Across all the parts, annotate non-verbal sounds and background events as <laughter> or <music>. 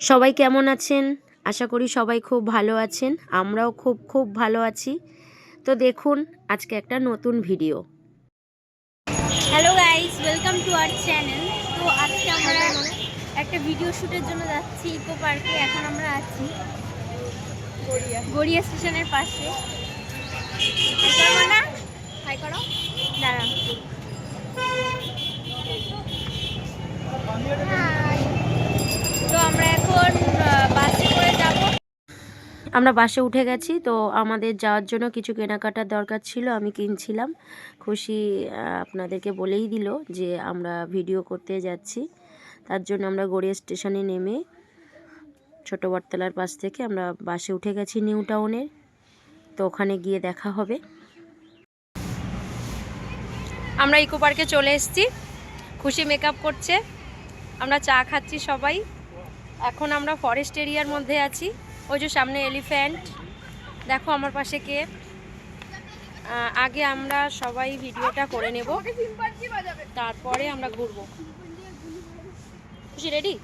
সবাই কেমন আছেন? আশা করি সবাই খুব ভালো আছেন। আমরাও খুব খুব ভালো আছি। তো দেখুন আজকে একটা নতুন video. Hello guys welcome to our channel তো আজকে আমরা একটা ভিডিও শ্যুটের জন্য যাচ্ছি ইকো পার্কে এখন আমরা আছি গড়িয়া। স্টেশনের পাশে। হাই না হাই করো। দাঁড়া আমরা বাসে উঠে গেছি, তো আমাদের যাওয়ার জন্য কিছু কেনাকাটার দরকার ছিল, আমি কিনছিলাম। খুশি আপনাদেরকে বলেই দিল যে আমরা ভিডিও করতে যাচ্ছি। তার জন্য আমরা গড়িয়া স্টেশনে নেমে ছোটো বটতলার পাশ থেকে আমরা বাসে উঠে গেছি নিউ টাউনের তো ওখানে গিয়ে দেখা হবে। আমরা ইকো পার্কে চলে এসেছি, খুশি মেকআপ করছে। আমরা চা খাচ্ছি সবাই। এখন আমরা ফরেস্ট এরিয়ার মধ্যে আছি। ওই যে সামনে এলিফ্যান্ট। দেখো আমার পাশে কে। আগে আমরা সবাই ভিডিওটা করে নেব। তারপরে আমরা ঘুরবো। খুশি রেডি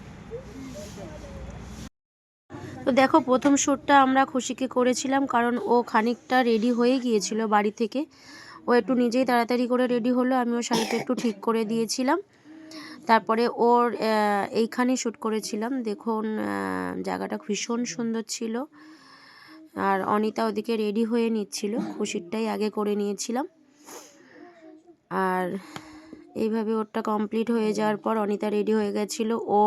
তো দেখো, প্রথম শ্যুটটা আমরা খুশিকে করেছিলাম, কারণ ও খানিকটা রেডি হয়ে গিয়েছিল বাড়ি থেকে। ও একটু নিজেই তাড়াতাড়ি করে রেডি হলো আমি ওর শাড়িটা একটু ঠিক করে দিয়েছিলাম। তারপরে ওর এইখানে শ্যুট করেছিলাম। দেখুন জায়গাটা ভীষণ সুন্দর ছিল। আর অনিতা ওদিকে রেডি হয়ে নিচ্ছিল। খুশিরটাই আগে করে নিয়েছিলাম। আর এইভাবে ওরটা কমপ্লিট হয়ে যাওয়ার পর অনিতা রেডি হয়ে গেছিল। ও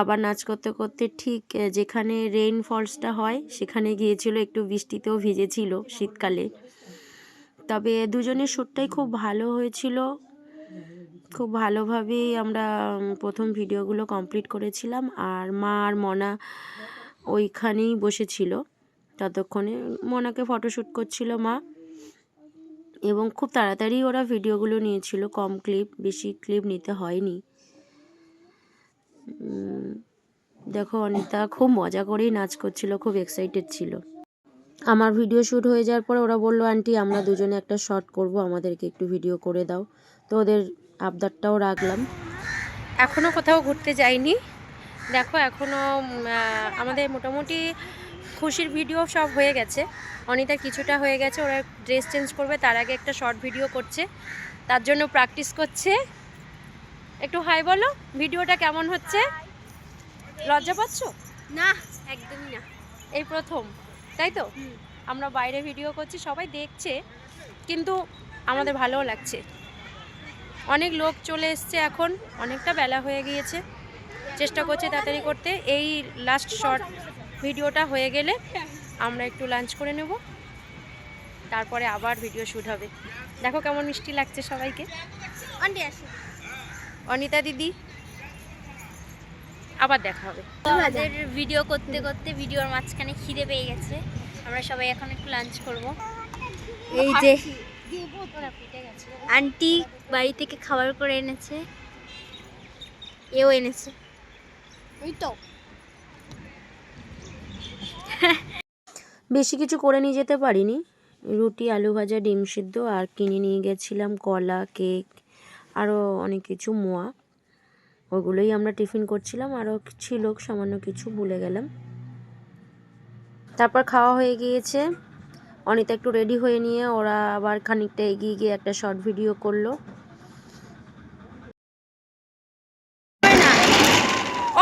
আবার নাচ করতে করতে ঠিক যেখানে রেইন ফলসটা হয়, সেখানে গিয়েছিল। একটু বৃষ্টিতেও ভিজেছিল শীতকালে। তবে দুজনের শ্যুটটাই খুব ভালো হয়েছিল। খুব ভালোভাবেই আমরা প্রথম ভিডিওগুলো কমপ্লিট করেছিলাম। আর মা আর মনা ওইখানেই বসেছিল ততক্ষণে। মনাকে ফটোশ্যুট করছিল মা এবং খুব তাড়াতাড়ি ওরা ভিডিওগুলো নিয়েছিল। কম ক্লিপ বেশি ক্লিপ নিতে হয়নি। দেখো অনিতা খুব মজা করেই নাচ করছিল, খুব এক্সাইটেড ছিল। আমার ভিডিও শ্যুট হয়ে যাওয়ার পরে ওরা বলল, আন্টি, আমরা দুজনে একটা শর্ট করব, আমাদেরকে একটু ভিডিও করে দাও। তো ওদের আবদারটাও রাখলাম। এখনও কোথাও ঘুরতে যাইনি। দেখো এখনও আমাদের মোটামুটি খুশির ভিডিও সব হয়ে গেছে। অনিতার কিছুটা হয়ে গেছে ওরা ড্রেস চেঞ্জ করবে তার আগে একটা শর্ট ভিডিও করছে। তার জন্য প্র্যাকটিস করছে। একটু হাই বলো ভিডিওটা কেমন হচ্ছে? লজ্জা পাচ্ছ? না একদমই না। এই প্রথম তাই তো? আমরা বাইরে ভিডিও করছি সবাই দেখছে কিন্তু আমাদের ভালোও লাগছে। অনেক লোক চলে এসছে এখন অনেকটা বেলা হয়ে গিয়েছে। চেষ্টা করছে তাড়াতাড়ি করতে। এই লাস্ট শর্ট ভিডিওটা হয়ে গেলে আমরা একটু লাঞ্চ করে নেব। তারপরে আবার ভিডিও শ্যুট হবে। দেখো কেমন মিষ্টি লাগছে সবাইকে। অনিতা দিদি আবার দেখা হবে। আমাদের ভিডিও করতে করতে ভিডিওর মাঝখানে খিদে পেয়ে গেছে। আমরা সবাই এখন একটু লাঞ্চ করব। এই যে আন্টি বাড়ি থেকে খাবার করে এনেছে। এও এনেছে। ওই তো। বেশি কিছু করে নিয়ে যেতে পারিনি। রুটি আলু ভাজা ডিম সিদ্ধ আর কিনে নিয়ে গেছিলাম কলা কেক আরও অনেক কিছু মোয়া। ওগুলোই আমরা টিফিন করছিলাম আরও ছিল সামান্য কিছু ভুলে গেলাম। তারপর খাওয়া হয়ে গিয়েছে। অনিতা একটু রেডি হয়ে নিয়ে ওরা আবার খানিকটা এগিয়ে গিয়ে একটা শর্ট ভিডিও করল।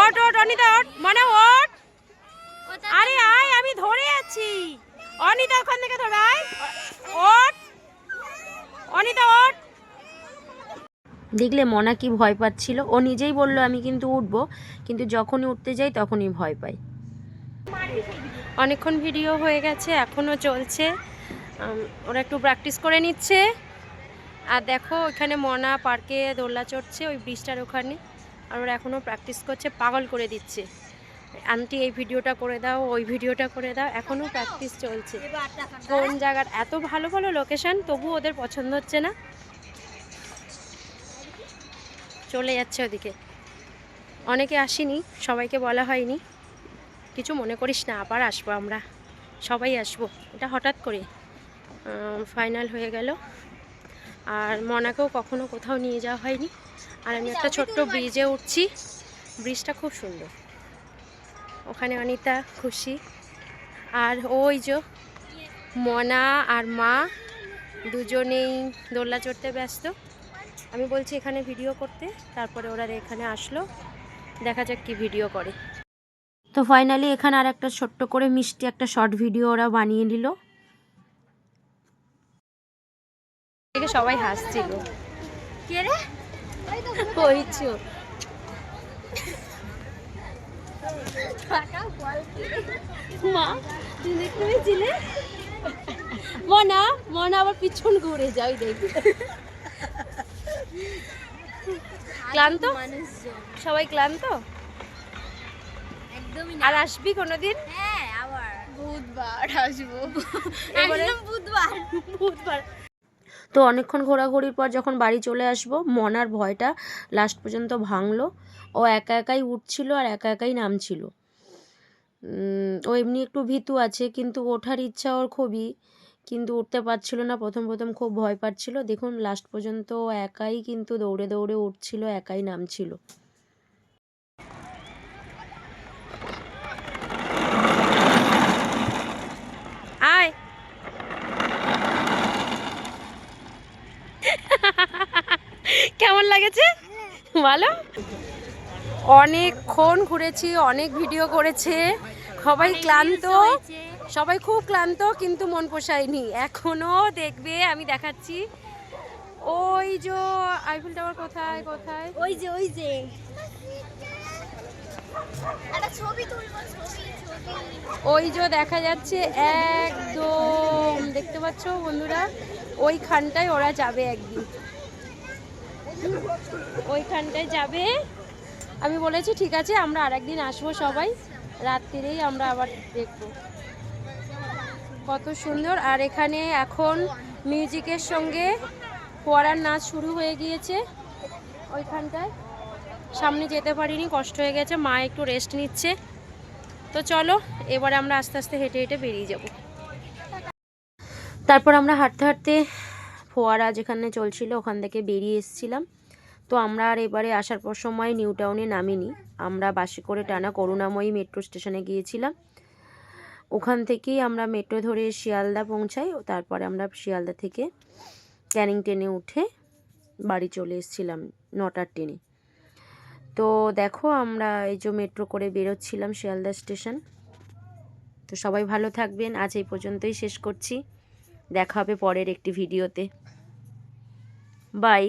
ওট ওট ওট আরে আয়, আমি ধরে আছি। ওখান থেকে ধরে দেখলে মনা কি ভয় পাচ্ছিল। ও নিজেই বলল, আমি কিন্তু উঠবো। কিন্তু যখনই উঠতে যাই, তখনই ভয় পাই। অনেকক্ষণ ভিডিও হয়ে গেছে, এখনও চলছে। ওরা একটু প্র্যাকটিস করে নিচ্ছে। আর দেখো ওখানে মনা পার্কে দোলনা চড়ছে, ওই ব্রিজটার ওখানে। আর ওরা এখনও প্র্যাকটিস করছে, পাগল করে দিচ্ছে। আন্টি, এই ভিডিওটা করে দাও, ওই ভিডিওটা করে দাও, এখনও প্র্যাকটিস চলছে। কোন জায়গার এত ভালো ভালো লোকেশান তবু ওদের পছন্দ হচ্ছে না। চলে যাচ্ছে ওদিকে। অনেকে আসেনি, সবাইকে বলা হয়নি। কিছু মনে করিস না, আবার আসব আমরা। সবাই আসব। এটা হঠাৎ করে ফাইনাল হয়ে গেল। আর মনাকেও কখনো কোথাও নিয়ে যাওয়া হয়নি। আর আমি একটা ছোট্ট ব্রিজে উঠছি। ব্রিজটা খুব সুন্দর। ওখানে অনিতা খুশি। আর ওই যে মনা আর মা দুজনেই দোলনা চড়তে ব্যস্ত। আমি বলছি এখানে ভিডিও করতে, তারপরে ওরা এখানে আসলো। দেখা যাক কি ভিডিও করে। তো ফাইনালি এখানে আর একটা ছোট্ট করে মিষ্টি একটা শর্ট ভিডিও ওরা বানিয়ে নিল থেকে সবাই হাসছিল। কে রে? হয়েছে মা তুই দেখতে পেয়েছিলে মনা মনা আবার পিছন ঘুরে যাই দেখি। ক্লান্ত? সবাই ক্লান্ত? একদমই আর আসবি কোনোদিন? হ্যাঁ আবার। বুধবার আসব। <laughs> বুধবার। বুধবার। তো অনেকক্ষণ ঘোরাঘুরির পর যখন বাড়ি চলে আসব মনার ভয়টা লাস্ট পর্যন্ত ভাঙলো। ও একা একাই উঠছিল আর একা একাই নামছিল। ও এমনি একটু ভীতু আছে কিন্তু ওঠার ইচ্ছা ওর খুবই। কিন্তু উঠতে পারছিল না প্রথম প্রথম খুব ভয় পাচ্ছিল। দেখুন লাস্ট পর্যন্ত একাই কিন্তু দৌড়ে দৌড়ে উঠছিল একাই নামছিল আয় কেমন লাগেছে? ভালো? অনেকক্ষণ ঘুরেছি অনেক ভিডিও করেছে। সবাই ক্লান্ত। সবাই খুব ক্লান্ত কিন্তু মন পোষায়নি। এখনও দেখবে আমি দেখাচ্ছি। ওই যে আইফেল টাওয়ার কোথায় কোথায়? ওই যে ওই যে। একটা ছবি তুলবো ছবি ছবি। ওই যে দেখা যাচ্ছে একদম। দেখতে পাচ্ছ বন্ধুরা? ওইখানটায় ওরা যাবে একদিন। ওইখানটায় যাবে। আমি বলেছি, ঠিক আছে, আমরা আরেকদিন আসব সবাই। রাত্রিরেই আমরা আবার দেখব। কত সুন্দর। আর এখানে এখন মিউজিকের সঙ্গে ফোয়ারার নাচ শুরু হয়ে গিয়েছে ওইখানটায়। সামনে যেতে পারিনি, কষ্ট হয়ে গেছে, মা একটু রেস্ট নিচ্ছে। তো চলো, এবারে আমরা আস্তে আস্তে হেঁটে হেঁটে বেরিয়ে যাব। তারপর আমরা হাঁটতে হাঁটতে ফোয়ারা যেখানে চলছিল ওখান থেকে বেরিয়ে এসেছিলাম। তো আমরা আর এবারে আসার পর সময় নিউ টাউনে নামিনি। আমরা বাসে করে টানা করুণাময়ী মেট্রো স্টেশনে গিয়েছিলাম। ওখান থেকেই আমরা মেট্রো ধরে শিয়ালদা পৌঁছাই। তারপরে আমরা শিয়ালদা থেকে ক্যানিং ট্রেনে উঠে বাড়ি চলে এসেছিলাম নটার ট্রেনে। তো দেখো আমরা এই যে মেট্রো করে বেরোচ্ছিলাম শিয়ালদা স্টেশন। তো সবাই ভালো থাকবেন। আজ এই পর্যন্তই শেষ করছি। দেখা হবে পরের একটি ভিডিওতে। বাই